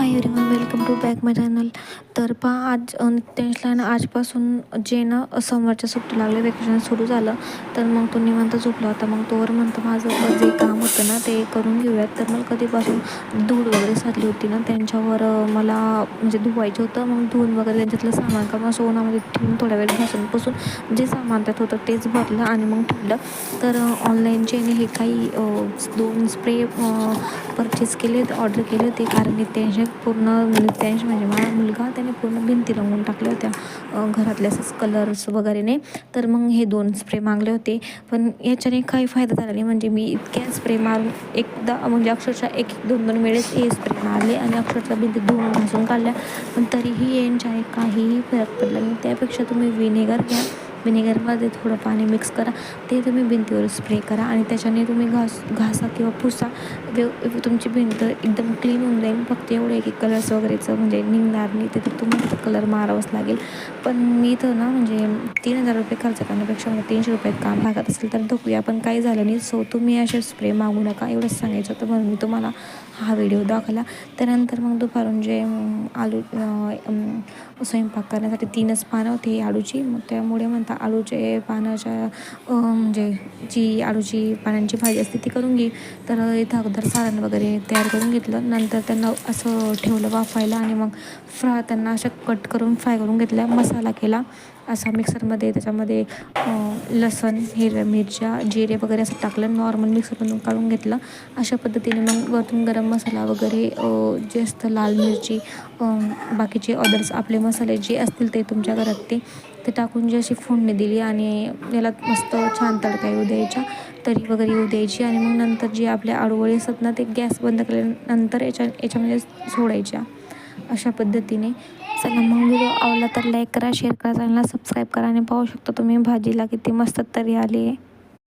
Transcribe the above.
Hi everyone welcome to back my channel तर पहा आज नित्यांशला ना आजपासून जे ना सोमवारच्या सुट्टी लागले वेकेशन सुरू झालं तर मग तो निवांत झोपला होता. मग तोवर म्हणतो माझं जे काम होतं ना ते करून घेऊयात. तर मला कधीपासून धूळ वगैरे साधली होती ना त्यांच्यावर मला म्हणजे धुवायचं होतं. मग धुवून वगैरे त्यांच्यातलं सामान का मग सोनामध्ये ठेवून थोड्या वेळ घासून बसून जे सामान त्यात होतं तेच भरलं आणि मग ठेवलं. तर ऑनलाईन जे हे काही दोन स्प्रे परचेस केले ऑर्डर केले होते कारण नित्यांश पूर्ण म्हणजे त्यांची म्हणजे माझा मुलगा त्याने पूर्ण भिंती रंगवून टाकल्या होत्या. घरातल्या असंच कलर्स वगैरेने तर मग हे दोन स्प्रे मागले होते. पण याच्याने काही फायदा झाला नाही. म्हणजे मी इतक्या स्प्रे मारून एकदा म्हणजे अक्षरशः एक एक दोन दोन वेळेस हे स्प्रे मारले आणि अक्षरशः भिंती धुवून घासून काढल्या. पण तरीही यांच्याने काहीही फरक पडला नाही. त्यापेक्षा तुम्ही विनेगर घ्या. विनेगरमध्ये थोडं पाणी मिक्स करा. ते तुम्ही भिंतीवर स्प्रे करा आणि त्याच्याने तुम्ही घास घासा किंवा पुसा. व्यव तुमची भिंत एकदम क्लीन होऊन जाईल. फक्त एवढं आहे की कलर्स वगैरेचं म्हणजे निघणार नाही. ते तर तुम्हाला कलर मारावंच लागेल. पण मी तर ना म्हणजे तीन हजार रुपये खर्च करण्यापेक्षा मला तीनशे रुपयात काम भागत असेल तर धुकूया पण काही झालं नाही. सो तुम्ही असे स्प्रे मागू नका. एवढंच सांगायचं होतं. म्हणून मी तुम्हाला हा व्हिडिओ दाखवला. त्यानंतर मग दुपारून जे आलू स्वयंपाक करण्यासाठी तीनच पानं होती आडूची मग त्यामुळे आता आळूचे पानाच्या म्हणजे जी आळूची पानांची भाजी असते ती करून घे. तर इथं अगोदर सारण वगैरे तयार करून घेतलं. नंतर त्यांना असं ठेवलं वाफायला आणि मग फ्रा त्यांना अशा कट करून फ्राय करून घेतल्या. मसाला केला. असा मिक्सरमध्ये त्याच्यामध्ये लसण हिरव्या मिरच्या जिरे वगैरे असं टाकलं नॉर्मल मिक्सरमधून काढून घेतलं. अशा पद्धतीने मग वरतून गरम मसाला वगैरे जे असतं लाल मिरची बाकीचे अदर्स आपले मसाले जे असतील ते तुमच्या घरात ते ते टाकून जी अशी फोडणी दिली आणि याला मस्त छान तडका येऊ द्यायच्या तरी वगैरे येऊ द्यायची आणि मग नंतर जे आपल्या आडवळी असतात ना ते गॅस बंद केल्यानंतर याच्या याच्यामध्ये सोडायच्या. अशा पद्धतीने. चला मग व्हिडिओ आवडला तर लाईक करा शेअर करा चॅनलला सबस्क्राईब करा आणि पाहू शकता तुम्ही भाजीला किती मस्त तरी आली आहे.